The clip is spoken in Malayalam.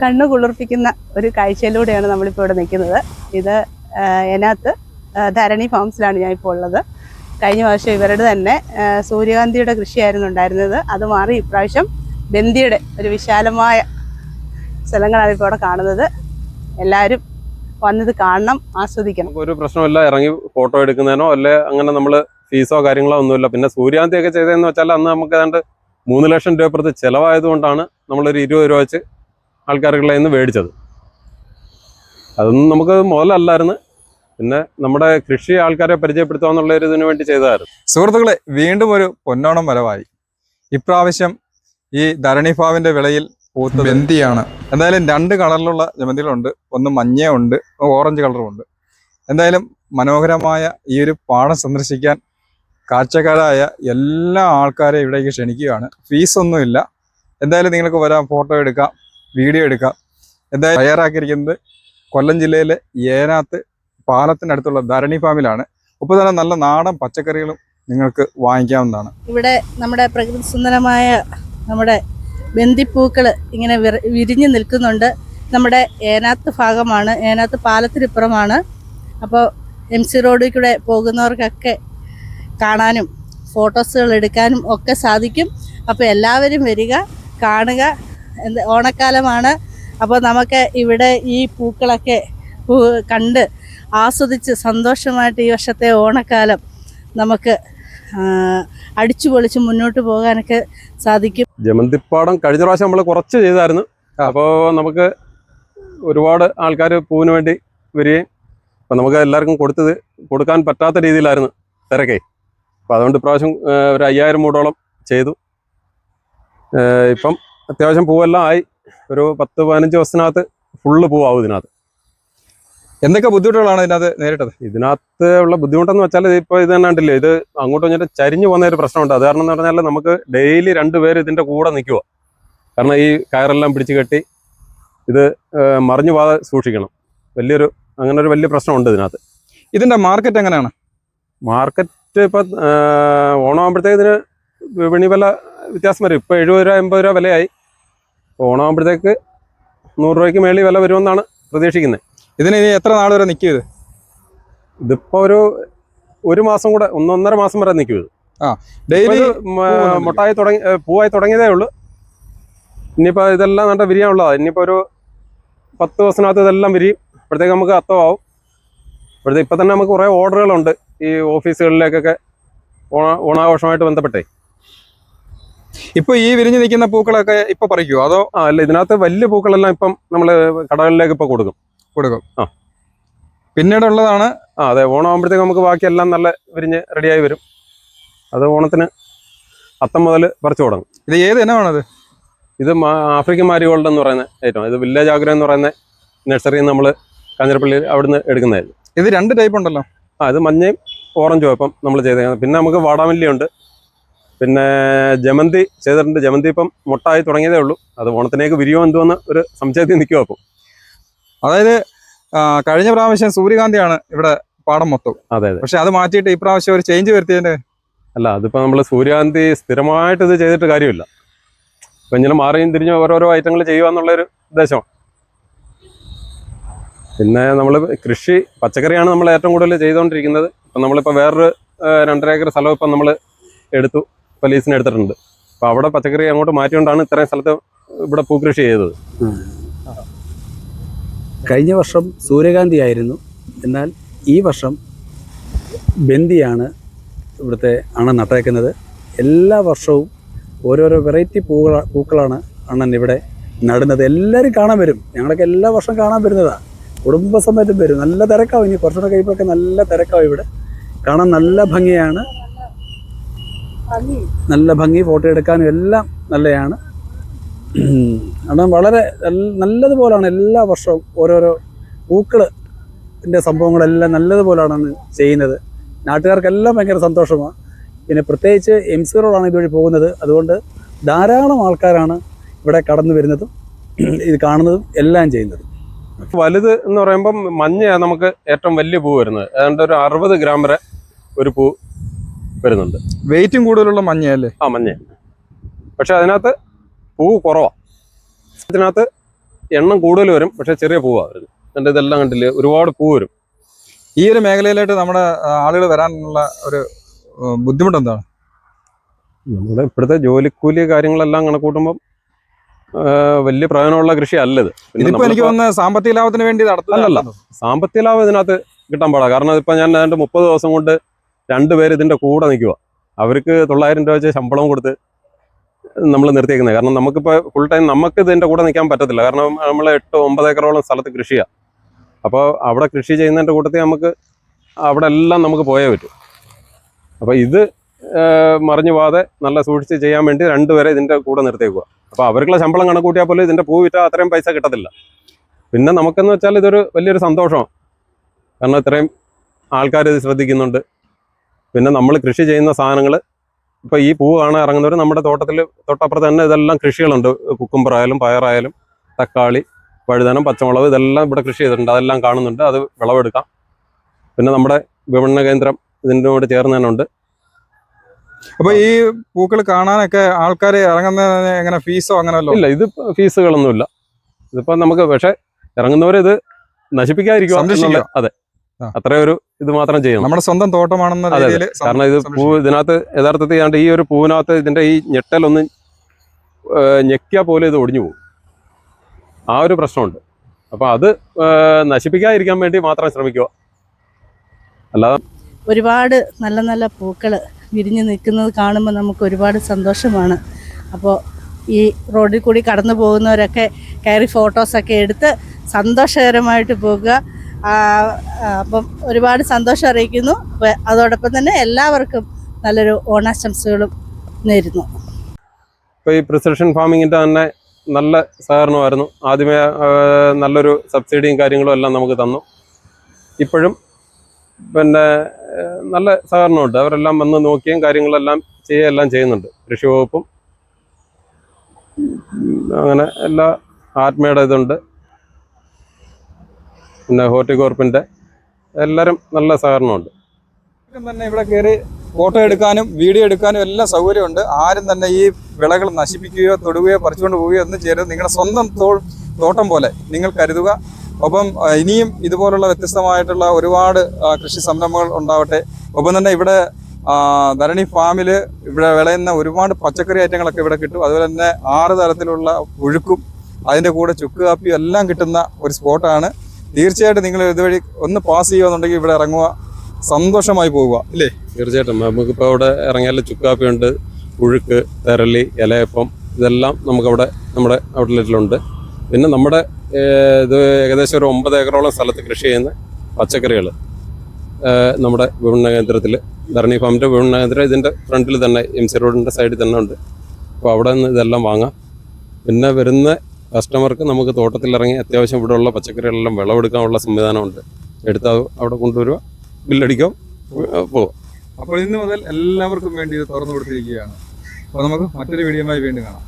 കണ്ണു കുളിർപ്പിക്കുന്ന ഒരു കാഴ്ചയിലൂടെയാണ് നമ്മളിപ്പോൾ ഇവിടെ നിൽക്കുന്നത്. ഇത് അതിനകത്ത് ധരണി ഫാംസിലാണ് ഞാൻ ഇപ്പോൾ ഉള്ളത്. കഴിഞ്ഞ വർഷം ഇവരുടെ തന്നെ സൂര്യകാന്തിയുടെ കൃഷിയായിരുന്നു ഉണ്ടായിരുന്നത്. അത് മാറി ഇപ്രാവശ്യം ബന്ദിയുടെ ഒരു വിശാലമായ സ്ഥലങ്ങളാണ് ഇപ്പോൾ ഇവിടെ കാണുന്നത്. എല്ലാവരും വന്നത് കാണണം ആസ്വദിക്കണം. ഒരു പ്രശ്നമില്ല ഇറങ്ങി ഫോട്ടോ എടുക്കുന്നതിനോ അല്ലെ അങ്ങനെ നമ്മൾ ഫീസോ കാര്യങ്ങളോ ഒന്നുമില്ല. പിന്നെ സൂര്യാന്തി ഒക്കെ ചെയ്തതെന്ന് വെച്ചാൽ അന്ന് നമുക്ക് ഏതാണ്ട് മൂന്ന് ലക്ഷം രൂപ പ്രതി ചിലവായതുകൊണ്ടാണ് നമ്മളൊരു ഇരുപത് രൂപ വെച്ച് ആൾക്കാരുടെ നിന്ന് മേടിച്ചത്. അതൊന്നും നമുക്ക് മുതലല്ലായിരുന്നു. പിന്നെ നമ്മുടെ കൃഷി ആൾക്കാരെ പരിചയപ്പെടുത്തുക എന്നുള്ള ഒരു ഇതിനു വേണ്ടി ചെയ്തതായിരുന്നു. സുഹൃത്തുക്കളെ വീണ്ടും ഒരു പൊന്നോണം വരവായി. ഇപ്രാവശ്യം ഈ ധരണിഭാവിന്റെ വിളയിൽ പൂത്ത് ബന്ദിയാണ് എന്തായാലും രണ്ട് കളറിലുള്ള ജമന്തികളുണ്ട്. ഒന്ന് മഞ്ഞയുണ്ട് ഓറഞ്ച് കളറുമുണ്ട്. എന്തായാലും മനോഹരമായ ഈ ഒരു പാടം സന്ദർശിക്കാൻ കാഴ്ചക്കാരായ എല്ലാ ആൾക്കാരെയും ഇവിടേക്ക് ക്ഷണിക്കുകയാണ്. ഫീസൊന്നുമില്ല. എന്തായാലും നിങ്ങൾക്ക് വരാം ഫോട്ടോ എടുക്കാം. വീഡിയോ എടുക്കാം. എന്തായാലും തയ്യാറാക്കിയിരിക്കുന്നത് കൊല്ലം ജില്ലയിലെ ഏനാത്ത് പാലത്തിനടുത്തുള്ള ധരണി ഫാമിലാണ്. ഒപ്പം തന്നെ നല്ല നാടൻ പച്ചക്കറികളും നിങ്ങൾക്ക് വാങ്ങിക്കാവുന്നതാണ്. ഇവിടെ നമ്മുടെ പ്രകൃതി സുന്ദരമായ നമ്മുടെ ബന്ദിപ്പൂക്കൾ ഇങ്ങനെ വിരിഞ്ഞു നിൽക്കുന്നുണ്ട്. നമ്മുടെ ഏനാത്ത് ഭാഗമാണ് ഏനാത്ത് പാലത്തിനിപ്പുറമാണ്. അപ്പോൾ എം സി റോഡിൽ കൂടെ പോകുന്നവർക്കൊക്കെ കാണാനും ഫോട്ടോസുകൾ എടുക്കാനും ഒക്കെ സാധിക്കും. അപ്പോൾ എല്ലാവരും വരിക കാണുക എന്ത് ഓണക്കാലമാണ്. അപ്പോൾ നമുക്ക് ഇവിടെ ഈ പൂക്കളൊക്കെ പൂ കണ്ട് ആസ്വദിച്ച് സന്തോഷമായിട്ട് ഈ വർഷത്തെ ഓണക്കാലം നമുക്ക് അടിച്ചു പൊളിച്ച് മുന്നോട്ട് പോകാനൊക്കെ സാധിക്കും. ജമന്തിപ്പാടം കഴിഞ്ഞ പ്രാവശ്യം നമ്മൾ കുറച്ച് ചെയ്തായിരുന്നു. അപ്പോൾ നമുക്ക് ഒരുപാട് ആൾക്കാർ പൂവിന് വേണ്ടി വരികയും അപ്പം നമുക്ക് എല്ലാവർക്കും കൊടുത്തത് കൊടുക്കാൻ പറ്റാത്ത രീതിയിലായിരുന്നു തിരക്കേ. അപ്പം അതുകൊണ്ട് ഇപ്രാവശ്യം ഒരു അയ്യായിരം മൂടോളം ചെയ്തു. ഇപ്പം അത്യാവശ്യം പൂവെല്ലാം ആയി. ഒരു പത്ത് പതിനഞ്ച് ദിവസത്തിനകത്ത് ഫുള്ള് പൂവാകും ഇതിനകത്ത്. എന്തൊക്കെ ബുദ്ധിമുട്ടുകളാണ് ഇതിനകത്ത് നേരിട്ടത്? ഇതിനകത്ത് ഉള്ള ബുദ്ധിമുട്ടെന്ന് വെച്ചാൽ ഇപ്പോൾ ഇത് തന്നെ ഉണ്ടല്ലോ ഇത് അങ്ങോട്ട് വന്നിട്ട് ചരിഞ്ഞു പോകുന്ന ഒരു പ്രശ്നമുണ്ട്. അത് കാരണം എന്ന് പറഞ്ഞാൽ നമുക്ക് ഡെയിലി രണ്ട് പേര് ഇതിന്റെ കൂടെ നിൽക്കുക കാരണം ഈ കയറെല്ലാം പിടിച്ച് കെട്ടി ഇത് മറിഞ്ഞു പോകാതെ സൂക്ഷിക്കണം. വലിയൊരു അങ്ങനെ ഒരു വലിയ പ്രശ്നമുണ്ട് ഇതിനകത്ത്. ഇതിന്റെ മാർക്കറ്റ് എങ്ങനെയാണ്? മാർക്കറ്റ് ഇപ്പം ഓണമാകുമ്പോഴത്തേക്ക് ഇതിന് വിപണി വില വ്യത്യാസം വരും. ഇപ്പോൾ എഴുപത് രൂപ എൺപത് രൂപ വിലയായി. ഓണമാകുമ്പോഴത്തേക്ക് നൂറ് രൂപയ്ക്ക് മേളിൽ വില വരുമെന്നാണ് പ്രതീക്ഷിക്കുന്നത്. ഇതിന് ഇനി എത്ര നാൾ വരെ നിൽക്കും ഇത്? ഇതിപ്പോൾ ഒരു ഒരു മാസം കൂടെ ഒന്നൊന്നര മാസം വരെ നിൽക്കും ഇത്. ആ ഡെയിലി മുട്ടായി തുടങ്ങി പൂവായി തുടങ്ങിയതേ ഉള്ളൂ. ഇനിയിപ്പോൾ ഇതെല്ലാം നല്ല വിരിയാനുള്ളതാണ് ഇനിയിപ്പോൾ ഒരു പത്ത് ദിവസത്തിനകത്ത് ഇതെല്ലാം വിരിയും. അപ്പോഴത്തേക്ക് നമുക്ക് അത്തമാവും അപ്പോഴത്തേക്ക് ഇപ്പം തന്നെ നമുക്ക് കുറേ ഓർഡറുകളുണ്ട് ഈ ഓഫീസുകളിലേക്കൊക്കെ ഓണ ഓണാഘോഷമായിട്ട് ബന്ധപ്പെട്ടേ. ഇപ്പൊ ഈ വിരിഞ്ഞു നിൽക്കുന്ന പൂക്കളൊക്കെ ഇപ്പൊ പറിക്കുമോ അതോ ആ അല്ല ഇതിനകത്ത് വലിയ പൂക്കളെല്ലാം ഇപ്പം നമ്മൾ കടകളിലേക്ക് ഇപ്പൊ കൊടുക്കും. കൊടുക്കും. ആ. പിന്നീടുള്ളതാണ് ആ അതെ ഓണം ആകുമ്പോഴത്തേക്ക് നമുക്ക് ബാക്കിയെല്ലാം നല്ല വിരിഞ്ഞ് റെഡിയായി വരും. അത് ഓണത്തിന് അത്തം മുതൽ പറിച്ചു തുടങ്ങും. ഇത് ഏത് ഇനമാണത്? ഇത് ആഫ്രിക്കൻ മാരിഗോൾഡ് എന്ന് പറയുന്ന ഏറ്റവും ഇത് വില്ലേജ് ആഗ്രഹം എന്ന് പറയുന്ന നഴ്സറിയിൽ നമ്മൾ കാഞ്ഞിരപ്പള്ളിയിൽ അവിടുന്ന് എടുക്കുന്നതായിരുന്നു ഇത് രണ്ട് ടൈപ്പ് ഉണ്ടല്ലോ. ആ ഇത് മഞ്ഞയും ഓറഞ്ചും ഇപ്പം നമ്മൾ ചെയ്തേക്കുന്നത്. പിന്നെ നമുക്ക് വാടാമല്ലിയുണ്ട്. പിന്നെ ജമന്തി ചെയ്തിട്ടുണ്ട് ജമന്തി ഇപ്പം മുട്ടായി തുടങ്ങിയതേ ഉള്ളൂ. അത് ഓണത്തിനേക്ക് വിരിയോ എന്തുവെന്ന് ഒരു സംശയത്തിൽ നിൽക്കുമോ അപ്പം അതായത് കഴിഞ്ഞ പ്രാവശ്യം സൂര്യകാന്തിയാണ് ഇവിടെ പാടം മൊത്തം. അതെ അതെ. പക്ഷെ അത് മാറ്റിയിട്ട് ഈ പ്രാവശ്യം ഒരു ചേഞ്ച് വരുത്തിയതിന്റെ അല്ല അതിപ്പോൾ നമ്മൾ സൂര്യകാന്തി സ്ഥിരമായിട്ട് ഇത് ചെയ്തിട്ട് കാര്യമില്ല. ഇപ്പം ഇങ്ങനെ മാറിയും തിരിഞ്ഞും ഓരോരോ ഐറ്റങ്ങൾ ചെയ്യുക എന്നുള്ളൊരു ഉദ്ദേശമാണ് പിന്നെ നമ്മൾ കൃഷി പച്ചക്കറിയാണ് നമ്മൾ ഏറ്റവും കൂടുതൽ ചെയ്തുകൊണ്ടിരിക്കുന്നത് ഇപ്പം നമ്മളിപ്പോൾ വേറൊരു രണ്ടര ഏക്കർ സ്ഥലം ഇപ്പം നമ്മൾ എടുത്തു. ഇപ്പം ലീസിന് എടുത്തിട്ടുണ്ട്. അപ്പോൾ അവിടെ പച്ചക്കറി അങ്ങോട്ട് മാറ്റിക്കൊണ്ടാണ് ഇത്രയും സ്ഥലത്ത് ഇവിടെ പൂക്കൃഷി ചെയ്തത്. കഴിഞ്ഞ വർഷം സൂര്യകാന്തി ആയിരുന്നു. എന്നാൽ ഈ വർഷം ബന്ദിയാണ് ഇവിടുത്തെ അണ്ണൻ നട്ടേക്കുന്നത്. എല്ലാ വർഷവും ഓരോരോ വെറൈറ്റി പൂക്കള പൂക്കളാണ് അണ്ണൻ ഇവിടെ നടുന്നത്. എല്ലാവരും കാണാൻ വരും. ഞങ്ങളൊക്കെ എല്ലാ വർഷവും കാണാൻ വരുന്നതാണ് കുടുംബസമേതം വരും. നല്ല തിരക്കാവും. ഇനി കുറച്ചുകൂടെ കഴിയുമ്പോഴൊക്കെ നല്ല തിരക്കാവും ഇവിടെ. കാണാൻ നല്ല ഭംഗിയാണ്. നല്ല ഭംഗി ഫോട്ടോ എടുക്കാനും എല്ലാം നല്ലതാണ് കാരണം വളരെ നല്ല- നല്ലതുപോലാണ് എല്ലാ വർഷവും ഓരോരോ പൂക്കളിന്റെ സംഭവങ്ങളെല്ലാം നല്ലതുപോലാണ് ചെയ്യുന്നത്. നാട്ടുകാർക്കെല്ലാം ഭയങ്കര സന്തോഷമാണ്. പിന്നെ പ്രത്യേകിച്ച് എം സി റോഡാണ് ഇതുവഴി പോകുന്നത്. അതുകൊണ്ട് ധാരാളം ആൾക്കാരാണ് ഇവിടെ കടന്നു വരുന്നതും ഇത് കാണുന്നതും എല്ലാം ചെയ്യുന്നതും. വലുത് എന്ന് പറയുമ്പം മഞ്ഞയാണ് നമുക്ക് ഏറ്റവും വലിയ പൂ വരുന്നത്. ഏതാണ്ട് ഒരു അറുപത് ഗ്രാം വരെ ഒരു പൂ വരുന്നുണ്ട്. വെയിറ്റും കൂടുതലുള്ള മഞ്ഞയല്ലേ? ആ മഞ്ഞ. പക്ഷെ അതിനകത്ത് പൂ കുറവാണ് ഇതിനകത്ത് എണ്ണം കൂടുതൽ വരും പക്ഷെ ചെറിയ പൂവാണ് വരുന്നത്. ഇതെല്ലാം കണ്ടില്ലേ? ഒരുപാട് പൂ വരും. ഈ ഒരു മേഖലയിലായിട്ട് നമ്മുടെ ആളുകൾ വരാനുള്ള ഒരു ബുദ്ധിമുട്ട് എന്താണ്? നമ്മുടെ ഇപ്പോഴത്തെ ജോലിക്കൂലി കാര്യങ്ങളെല്ലാം കണക്കൂട്ടുമ്പോൾ വലിയ പ്രയോജനമുള്ള കൃഷി അല്ലത്. ഇതിപ്പോ എനിക്ക് വന്ന സാമ്പത്തിക ലാഭത്തിന് വേണ്ടി നടത്തുന്നതല്ല നടത്തുന്നില്ല സാമ്പത്തിക ലാഭം ഇതിനകത്ത് കിട്ടാൻ പാടാ. കാരണം ഇപ്പൊ ഞാൻ അതിന്റെ മുപ്പത് ദിവസം കൊണ്ട് രണ്ടുപേര് ഇതിന്റെ കൂടെ നിൽക്കുക അവർക്ക് തൊള്ളായിരം രൂപ വെച്ച് ശമ്പളം കൊടുത്ത് നമ്മൾ നിർത്തിയേക്കുന്നത്. കാരണം നമുക്കിപ്പോൾ ഫുൾ ടൈം നമുക്ക് ഇതിന്റെ കൂടെ നിൽക്കാൻ പറ്റത്തില്ല. കാരണം നമ്മൾ എട്ട് ഒമ്പത് ഏക്കറോളം സ്ഥലത്ത് കൃഷിയാണ് അപ്പോൾ അവിടെ കൃഷി ചെയ്യുന്നതിന്റെ കൂട്ടത്തിൽ നമുക്ക് അവിടെ എല്ലാം നമുക്ക് പോയേ പറ്റും. അപ്പോൾ ഇത് മറിഞ്ഞു പോകാതെ നല്ല സൂക്ഷിച്ച് ചെയ്യാൻ വേണ്ടി രണ്ടുപേരെ ഇതിന്റെ കൂടെ നിർത്തിയേക്കുക അപ്പോൾ അവർക്കുള്ള ശമ്പളം കണക്കൂട്ടിയാൽ പോലും ഇതിന്റെ പൂ വിറ്റാൽ അത്രയും പൈസ കിട്ടത്തില്ല. പിന്നെ നമുക്കെന്ന് വെച്ചാൽ ഇതൊരു വലിയൊരു സന്തോഷമാണ് കാരണം ഇത്രയും ആൾക്കാർ ഇത് ശ്രദ്ധിക്കുന്നുണ്ട്. പിന്നെ നമ്മൾ കൃഷി ചെയ്യുന്ന സാധനങ്ങൾ ഇപ്പോൾ ഈ പൂ കാണാൻ ഇറങ്ങുന്നവർ നമ്മുടെ തോട്ടത്തിൽ തൊട്ടപ്പുറത്ത് തന്നെ ഇതെല്ലാം കൃഷികളുണ്ട്. കുക്കുംബറായാലും പയറായാലും തക്കാളി വഴുതനം പച്ചമുളക് ഇതെല്ലാം ഇവിടെ കൃഷി ചെയ്തിട്ടുണ്ട്. അതെല്ലാം കാണുന്നുണ്ട്. അത് വിളവെടുക്കാം. പിന്നെ നമ്മുടെ വിപണന കേന്ദ്രം ഇതിനോട് ചേർന്ന് തന്നെ ഉണ്ട്. അപ്പൊ ഈ പൂക്കൾ കാണാനൊക്കെ ആൾക്കാർ ഇറങ്ങുന്നതിന് എങ്ങനെ ഫീസോ അങ്ങനെ വല്ലോ ഇല്ല ഇത് ഫീസുകളൊന്നുമില്ല. ഇതിപ്പോ നമുക്ക് പക്ഷെ ഇറങ്ങുന്നവർ ഇത് നശിപ്പിക്കാതിരിക്കുക അതെ. ആ. അത്രയും ഒരു ഇത് മാത്രം ചെയ്യണം നമ്മുടെ സ്വന്തം തോട്ടമാണെന്ന രീതിയിൽ കാരണം ഇത് പൂ ഇതിനകത്ത് യഥാർത്ഥത്തിൽ ഏതാണ്ട് ഈ ഒരു പൂവിനകത്ത് ഇതിന്റെ ഈ ഞെട്ടലൊന്ന് ഒന്ന് ഞെക്കിയാൽ പോലും ഇത് ഒടിഞ്ഞു പോകും. ആ ഒരു പ്രശ്നമുണ്ട്. അപ്പൊ അത് നശിപ്പിക്കാതിരിക്കാൻ വേണ്ടി മാത്രം ശ്രമിക്കുക. അല്ലാതെ ഒരുപാട് നല്ല നല്ല പൂക്കൾ വിരിഞ്ഞു നിൽക്കുന്നത് കാണുമ്പോൾ നമുക്ക് ഒരുപാട് സന്തോഷമാണ്. അപ്പോൾ ഈ റോഡിൽ കൂടി കടന്നു പോകുന്നവരൊക്കെ കയറി ഫോട്ടോസൊക്കെ എടുത്ത് സന്തോഷകരമായിട്ട് പോകുക. അപ്പം ഒരുപാട് സന്തോഷം അറിയിക്കുന്നു. അതോടൊപ്പം തന്നെ എല്ലാവർക്കും നല്ലൊരു ഓണാശംസകളും നേരുന്നു. ഇപ്പോൾ ഈ പ്രിസിഷൻ ഫാമിങ്ങിന്റെ തന്നെ നല്ല സഹകരണമായിരുന്നു. ആദ്യമേ നല്ലൊരു സബ്സിഡിയും കാര്യങ്ങളും എല്ലാം നമുക്ക് തന്നു. ഇപ്പോഴും പിന്നെ നല്ല സഹകരണമുണ്ട്. അവരെല്ലാം വന്ന് നോക്കിയും കാര്യങ്ങളെല്ലാം ചെയ്യുകയെല്ലാം ചെയ്യുന്നുണ്ട്. കൃഷി വകുപ്പും അങ്ങനെ എല്ലാ ആത്മയുടെ ഇതുണ്ട്. പിന്നെ ഹോർട്ടികോർപ്പിന്റെ എല്ലാവരും നല്ല സഹകരണമുണ്ട്. തന്നെ ഇവിടെ കയറി ഫോട്ടോ എടുക്കാനും വീഡിയോ എടുക്കാനും എല്ലാം സൗകര്യമുണ്ട്. ആരും തന്നെ ഈ വിളകൾ നശിപ്പിക്കുകയോ തൊടുകയോ പറിച്ചുകൊണ്ട് പോവുകയോ ഒന്നും ചെയ്യരുത്. നിങ്ങളുടെ സ്വന്തം തോട്ടം പോലെ നിങ്ങൾ കരുതുക. ഒപ്പം ഇനിയും ഇതുപോലുള്ള വ്യത്യസ്തമായിട്ടുള്ള ഒരുപാട് കൃഷി സംരംഭങ്ങൾ ഉണ്ടാവട്ടെ. ഒപ്പം തന്നെ ഇവിടെ ധരണി ഫാമിൽ ഇവിടെ വിളയുന്ന ഒരുപാട് പച്ചക്കറി ഐറ്റങ്ങളൊക്കെ ഇവിടെ കിട്ടും. അതുപോലെ തന്നെ ആറ് തരത്തിലുള്ള പുഴുക്കും അതിന്റെ കൂടെ ചുക്ക് കാപ്പിയും എല്ലാം കിട്ടുന്ന ഒരു സ്പോട്ടാണ്. തീർച്ചയായിട്ടും നിങ്ങൾ ഇതുവഴി ഒന്ന് പാസ് ചെയ്യുകയെന്നുണ്ടെങ്കിൽ ഇവിടെ ഇറങ്ങുക സന്തോഷമായി പോവുക ഇല്ലേ തീർച്ചയായിട്ടും. നമുക്കിപ്പോൾ അവിടെ ഇറങ്ങിയാൽ ചുക്കാപ്പിയുണ്ട് ഉഴുക്ക് തെരളി ഇലയപ്പം ഇതെല്ലാം നമുക്കവിടെ നമ്മുടെ ഔട്ട്ലെറ്റിലുണ്ട്. പിന്നെ നമ്മുടെ ഇത് ഏകദേശം ഒരു ഒമ്പത് ഏക്കറോളം സ്ഥലത്ത് കൃഷി ചെയ്യുന്ന പച്ചക്കറികൾ നമ്മുടെ വിപണന കേന്ദ്രത്തിൽ ധരണി ഫാമിന്റെ വിപണന കേന്ദ്രം ഇതിന്റെ ഫ്രണ്ടിൽ തന്നെ എം സി റോഡിന്റെ സൈഡിൽ തന്നെ ഉണ്ട്. അപ്പോൾ അവിടെ നിന്ന് ഇതെല്ലാം വാങ്ങാം. പിന്നെ വരുന്ന കസ്റ്റമർക്ക് നമുക്ക് തോട്ടത്തിലിറങ്ങി അത്യാവശ്യം ഇവിടെയുള്ള പച്ചക്കറികളെല്ലാം വിളവെടുക്കാനുള്ള സംവിധാനമുണ്ട്. എടുത്ത് അവിടെ കൊണ്ടുവരിക ബില്ലടിക്കാം പോവാം. അപ്പോൾ ഇന്ന് മുതൽ എല്ലാവർക്കും വേണ്ടി ഇത് തുറന്നു കൊടുത്തിരിക്കുകയാണ്. അപ്പോൾ നമുക്ക് മറ്റൊരു വീഡിയോയുമായി വീണ്ടും കാണാം.